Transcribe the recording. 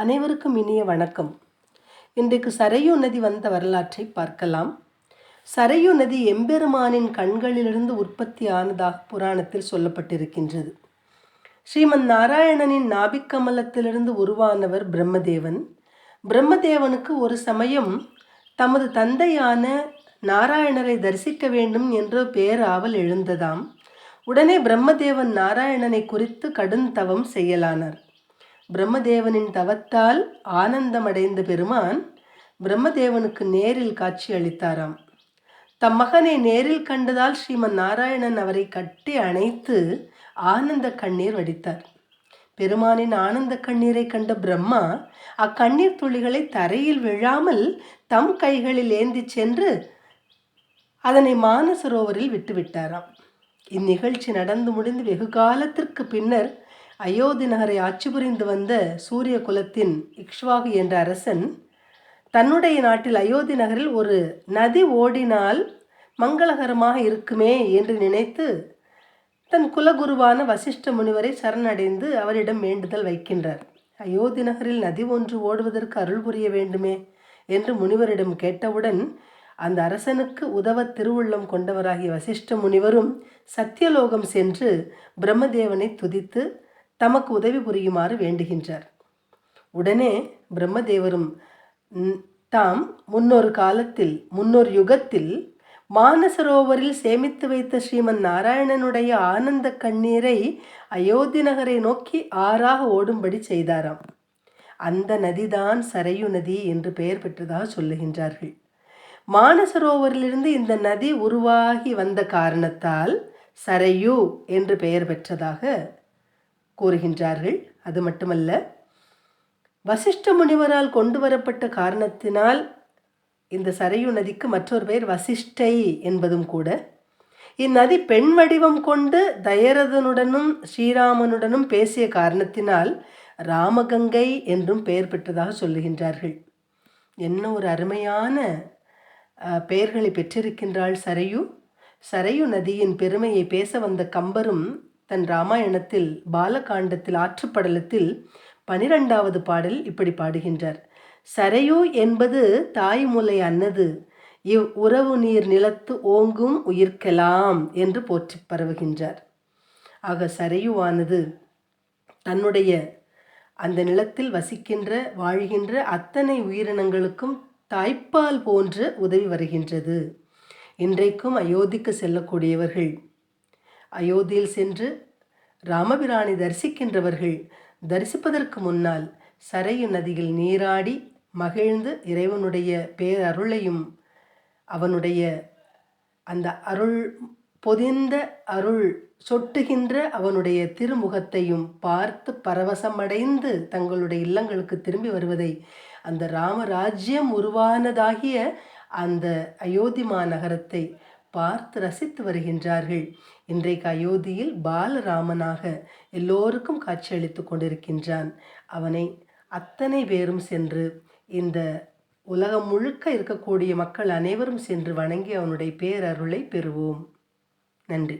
அனைவருக்கும் இனிய வணக்கம். இன்றைக்கு சரையு நதி வந்த வரலாற்றை பார்க்கலாம். சரையு நதி எம்பெருமானின் கண்களிலிருந்து உற்பத்தி ஆனதாக புராணத்தில் சொல்லப்பட்டிருக்கின்றது. ஸ்ரீமன் நாராயணனின் நாபிக்கமலத்திலிருந்து உருவானவர் பிரம்மதேவன். பிரம்மதேவனுக்கு ஒரு சமயம் தமது தந்தையான நாராயணரை தரிசிக்க வேண்டும் என்ற பேராவல் எழுந்ததாம். உடனே பிரம்மதேவன் நாராயணனை குறித்து கடும் தவம் செய்யலானார். பிரம்மதேவனின் தவத்தால் ஆனந்தமடைந்த பெருமான் பிரம்மதேவனுக்கு நேரில் காட்சி அளித்தாராம். தம் மகனை நேரில் கண்டதால் ஸ்ரீமன் நாராயணன் அவரை கட்டி அணைத்து ஆனந்த கண்ணீர் வடித்தார். பெருமானின் ஆனந்த கண்ணீரை கண்ட பிரம்மா அக்கண்ணீர் துளிகளை தரையில் விழாமல் தம் கைகளில் ஏந்தி சென்று அதனை மானசரோவரில் விட்டுவிட்டாராம். இந்நிகழ்ச்சி நடந்து முடிந்து வெகு காலத்திற்கு பின்னர் அயோத்தி நகரை ஆட்சி புரிந்து வந்த சூரிய குலத்தின் இக்ஷ்வாகு என்ற அரசன் தன்னுடைய நாட்டில் அயோத்தி நகரில் ஒரு நதி ஓடினால் மங்களகரமாக இருக்குமே என்று நினைத்து தன் குலகுருவான வசிஷ்ட முனிவரை சரணடைந்து அவரிடம் வேண்டுதல் வைக்கின்றார். அயோத்தி நகரில் நதி ஒன்று ஓடுவதற்கு அருள் புரிய வேண்டுமே என்று முனிவரிடம் கேட்டவுடன் அந்த அரசனுக்கு உதவ திருவுள்ளம் கொண்டவராகிய வசிஷ்ட முனிவரும் சத்தியலோகம் சென்று பிரம்மதேவனை துதித்து தமக்கு உதவி புரியுமாறு வேண்டுகின்றார். உடனே பிரம்மதேவரும் தாம் முன்னொரு காலத்தில் முன்னொரு யுகத்தில் மானசரோவரில் சேமித்து வைத்த ஸ்ரீமன் நாராயணனுடைய ஆனந்த கண்ணீரை அயோத்தி நகரை நோக்கி ஆறாக ஓடும்படி செய்தாராம். அந்த நதிதான் சரையு நதி என்று பெயர் பெற்றதாக சொல்லுகின்றார்கள். மானசரோவரிலிருந்து இந்த நதி உருவாகி வந்த காரணத்தால் சரையு என்று பெயர் பெற்றதாக கூறுகின்றார்கள். அது மட்டுமல்ல வசிஷ்ட முனிவரால் கொண்டு வரப்பட்ட காரணத்தினால் இந்த சரையு நதிக்கு மற்றொரு பெயர் வசிஷ்டை என்பதும் கூட. இந்நதி பெண் வடிவம் கொண்டு தயரதனுடனும் ஸ்ரீராமனுடனும் பேசிய காரணத்தினால் ராமகங்கை என்றும் பெயர் பெற்றதாக சொல்லுகின்றார்கள். என்ன ஒரு அருமையான பெயர்களை பெற்றிருக்கின்றாள் சரையு. சரையு நதியின் பெருமையை பேச வந்த கம்பரும் தன் ராமாயணத்தில் பாலகாண்டத்தில் ஆற்றுப்படலத்தில் பனிரெண்டாவது பாடல் இப்படி பாடுகின்றார். சரையு என்பது தாய்முலை அன்னது இவ் உறவு நீர் நிலத்து ஓங்கும் உயிர்க்கலாம் என்று போற்றி பரவுகின்றார். ஆக சரையுவானது தன்னுடைய அந்த நிலத்தில் வசிக்கின்ற வாழ்கின்ற அத்தனை உயிரினங்களுக்கும் தாய்ப்பால் போன்று உதவி வருகின்றது. இன்றைக்கும் அயோத்திக்கு செல்லக்கூடியவர்கள் அயோத்தியில் சென்று ராமபிரானை தரிசிக்கின்றவர்கள் தரிசிப்பதற்கு முன்னால் சரையு நதியில் நீராடி மகிழ்ந்து இறைவனுடைய பேரருளையும் அவனுடைய அந்த அருள் பொதிந்த அருள் சொட்டுகின்ற அவனுடைய திருமுகத்தையும் பார்த்து பரவசமடைந்து தங்களுடைய இல்லங்களுக்கு திரும்பி வருவதை அந்த ராமராஜ்யம் உருவானதாகிய அந்த அயோத்தி மாநகரத்தை பார்த்து ரசித்து வருகின்றார்கள். இன்றைக்கு அயோத்தியில் பாலராமனாக எல்லோருக்கும் காட்சியளித்து கொண்டிருக்கின்றான். அவனை அத்தனை பேரும் சென்று இந்த உலகம் முழுக்க இருக்கக்கூடிய மக்கள் அனைவரும் சென்று வணங்கி அவனுடைய பேரருளை பெறுவோம். நன்றி.